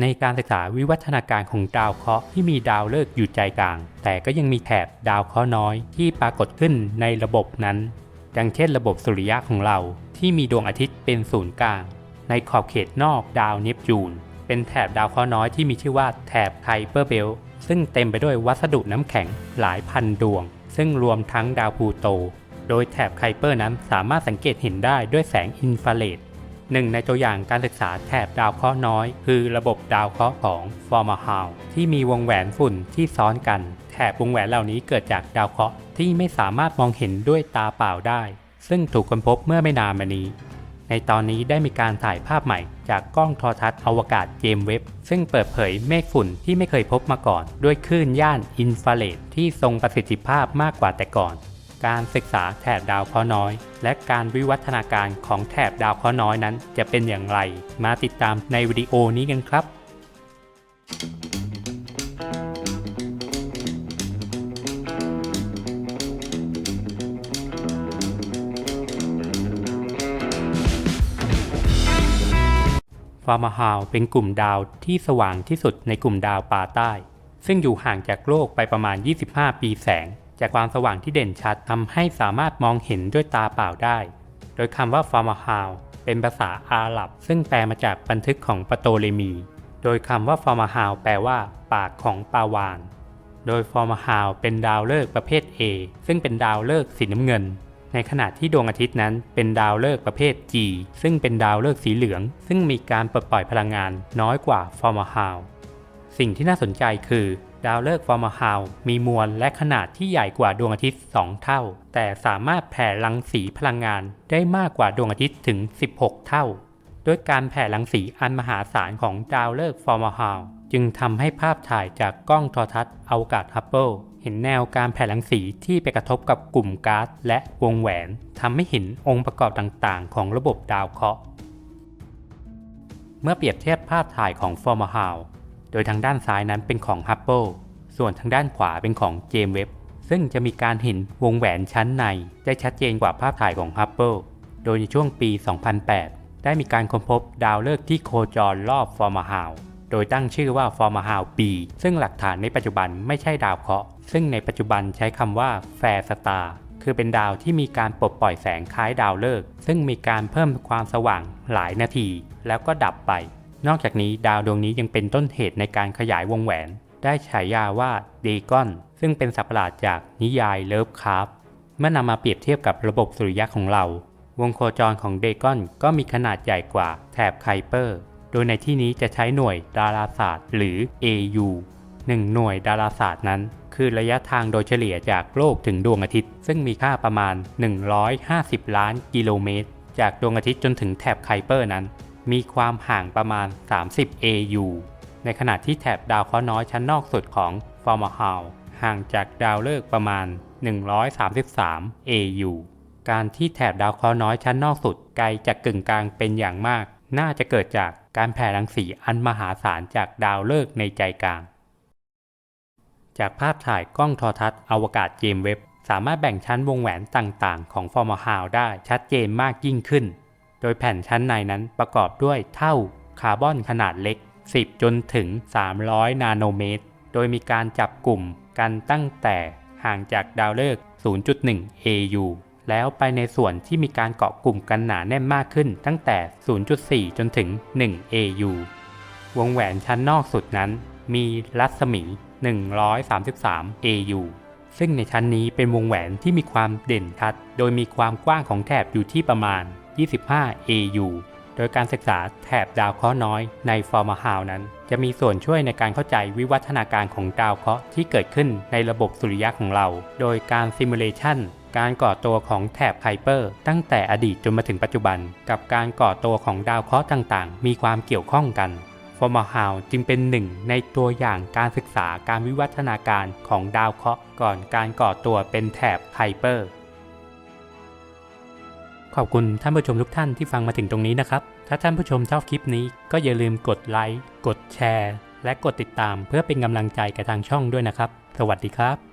ในการศึกษาวิวัฒนาการของดาวเคราะห์ที่มีดาวฤกษ์อยู่ใจกลาง แต่ก็ยังมีแถบดาวเคราะห์น้อยที่ปรากฏขึ้นในระบบนั้น ดังเช่นระบบสุริยะของเราที่มีดวงอาทิตย์เป็นศูนย์กลาง ในขอบเขตนอกดาวเนปจูน เป็นแถบดาวเคราะห์น้อยที่มีชื่อว่าแถบไคเปอร์เบลซึ่งเต็มไปด้วยวัสดุน้ำแข็งหลายพันดวง ซึ่งรวมทั้งดาวพลูโต โดยแถบไคเปอร์นั้นสามารถสังเกตเห็นได้ด้วยแสงอินฟราเรด หนึ่งในตัวอย่างการศึกษาแถบดาวเคราะห์น้อย คือระบบดาวเคราะห์ของฟอร์มาฮาวที่มีวงแหวนฝุ่นที่ซ้อนกัน แถบวงแหวนเหล่านี้เกิดจากดาวเคราะห์ที่ไม่สามารถมองเห็นด้วยตาเปล่าได้ ซึ่งถูกค้นพบเมื่อไม่นานมานี้ ในตอนนี้ได้มีการถ่ายภาพใหม่จากกล้องโทรทัศน์อวกาศเจมเว็บ ซึ่งเปิดเผยเมฆฝุ่นที่ไม่เคยพบมาก่อน ด้วยคลื่นย่านอินฟราเรดที่ทรงประสิทธิภาพมากกว่าแต่ก่อน การศึกษาแถบดาวเคราะห์น้อย และการวิวัฒนาการของแถบดาวเคราะห์น้อยนั้น จะเป็นอย่างไร มาติดตามในวิดีโอนี้กันครับฟาร์มาฮาวเป็นกลุ่มดาวที่สว่างที่สุดในกลุ่มดาวปาใต้ ซึ่งอยู่ห่างจากโลกไปประมาณ 25 ปีแสง จากความสว่างที่เด่นชัดทำให้สามารถมองเห็นด้วยตาเปล่าได้ โดยคำว่าฟาร์มาฮาวเป็นภาษาอาหรับ ซึ่งแปลมาจากบันทึกของปโตเลมี โดยคำว่าฟาร์มาฮาวแปลว่า ปากของปลาวาน โดยฟอร์มาฮาวเป็นดาวฤกษ์ประเภท A ซึ่งเป็นดาวฤกษ์สีน้ำเงิน ในขณะที่ดวงอาทิตย์นั้นเป็นดาวฤกษ์ประเภท G ซึ่งเป็นดาวฤกษ์สีเหลือง ซึ่งมีการปลดปล่อยพลังงานน้อยกว่าฟอร์มาฮาวสิ่งที่น่าสนใจคือ ดาวฤกษ์ฟอร์มาฮาวมีมวลและขนาดที่ใหญ่กว่าดวงอาทิตย์ 2 เท่า แต่สามารถแผ่รังสีพลังงานได้มากกว่าดวงอาทิตย์ถึง 16 เท่า ด้วยการแผ่รังสีอันมหาศาลของดาวฤกษ์ฟอร์มาฮาวจึงทำให้ภาพถ่ายจากกล้องโทรทัศน์อวกาศฮับเบิลเห็นแนวการแผ่รังสีที่ไปกระทบกับกลุ่มก๊าซและวงแหวนทำให้เห็นองค์ประกอบต่างๆ ของระบบดาวเคราะห์เมื่อเปรียบเทียบภาพถ่ายของฟอร์มาฮาว โดยทางด้านซ้ายนั้นเป็นของฮับเบิลส่วนทางด้านขวาเป็นของเจมส์เว็บซึ่งจะมีการเห็นวงแหวนชั้นในได้ชัดเจนกว่าภาพถ่ายของฮับเบิลโดยในช่วงปี 2008 ได้มีการค้นพบดาวฤกษ์ที่โคจรรอบฟอร์มาฮาวโดยตั้งชื่อว่าฟอร์มาฮาว B ซึ่งหลักฐานในปัจจุบันไม่ใช่ดาวเคราะห์ซึ่งในปัจจุบันใช้คำว่าแฟร์สตาร์คือเป็นดาวที่มีการปลดปล่อยแสงคล้ายดาวฤกษ์ซึ่งมีการเพิ่มความสว่างหลายนาที แล้วก็ดับไป นอกจากนี้ดาวดวงนี้ยังเป็นต้นเหตุในการขยายวงแหวน ได้ฉายาว่าเดกอน ซึ่งเป็นสัตว์ประหลาดจากนิยายเลิฟคราฟเมื่อนำมาเปรียบเทียบกับระบบสุริยะของเรา วงโคจรของเดกอนก็มีขนาดใหญ่กว่าแถบไคเปอร์ โดยในที่นี้จะใช้หน่วยดาราศาสตร์ หรือ AU 1หน่วยดาราศาสตร์นั้น คือระยะทางโดยเฉลี่ยจากโลกถึงดวงอาทิตย์ ซึ่งมีค่าประมาณ 150 ล้านกิโลเมตร จากดวงอาทิตย์จนถึงแถบไคเปอร์นั้น มีความห่างประมาณ 30 AU ในขณะที่แถบดาวเคราะห์น้อยชั้นนอกสุดของฟอร์มาฮาวห่างจากดาวฤกษ์ประมาณ 133 AU การที่แถบดาวเคราะห์น้อยชั้นนอกสุดไกลจากกึ่งกลางเป็นอย่างมาก น่าจะเกิดจากการแผ่รังสีอันมหาศาลจากดาวฤกษ์ในใจกลาง จากภาพถ่ายกล้องโทรทัศน์อวกาศเจมเว็บสามารถแบ่งชั้นวงแหวนต่างๆ ของฟอร์มาฮาวได้ชัดเจนมากยิ่งขึ้น โดยแผ่นชั้นในนั้นประกอบด้วยเท่าคาร์บอนขนาดเล็ก 10 จนถึง 300 นาโนเมตร โดยมีการจับกลุ่มกันตั้งแต่ห่างจากดาวฤกษ์ 0.1 AU แล้วไปในส่วนที่มีการเกาะกลุ่มกันหนาแน่นมากขึ้นตั้งแต่ 0.4 จนถึง 1 AU วงแหวนชั้นนอกสุดนั้นมีรัศมี 133 AU ซึ่งในชั้นนี้เป็นวงแหวนที่มีความเด่นชัด โดยมีความกว้างของแถบอยู่ที่ประมาณ 25 AU โดยการศึกษาแถบดาวเคราะห์น้อยในฟอร์มาฮาวนั้น จะมีส่วนช่วยในการเข้าใจวิวัฒนาการของดาวเคราะห์ที่เกิดขึ้นในระบบสุริยะของเรา โดยการซิมูเลชันการก่อตัวของแถบไคเปอร์ ตั้งแต่อดีตจนมาถึงปัจจุบัน กับการก่อตัวของดาวเคราะห์ต่างๆ มีความเกี่ยวข้องกันฟอร์มาฮาวจึงเป็นหนึ่งในตัวอย่างการศึกษาการวิวัฒนาการของดาวเคราะห์ก่อนการก่อตัวเป็นแถบไคเปอร์ ขอบคุณท่านผู้ชมทุกท่านที่ฟังมาถึงตรงนี้นะครับ ถ้าท่านผู้ชมชอบคลิปนี้ก็อย่าลืมกดไลค์ กดแชร์ และกดติดตามเพื่อเป็นกำลังใจกับทางช่องด้วยนะครับ สวัสดีครับ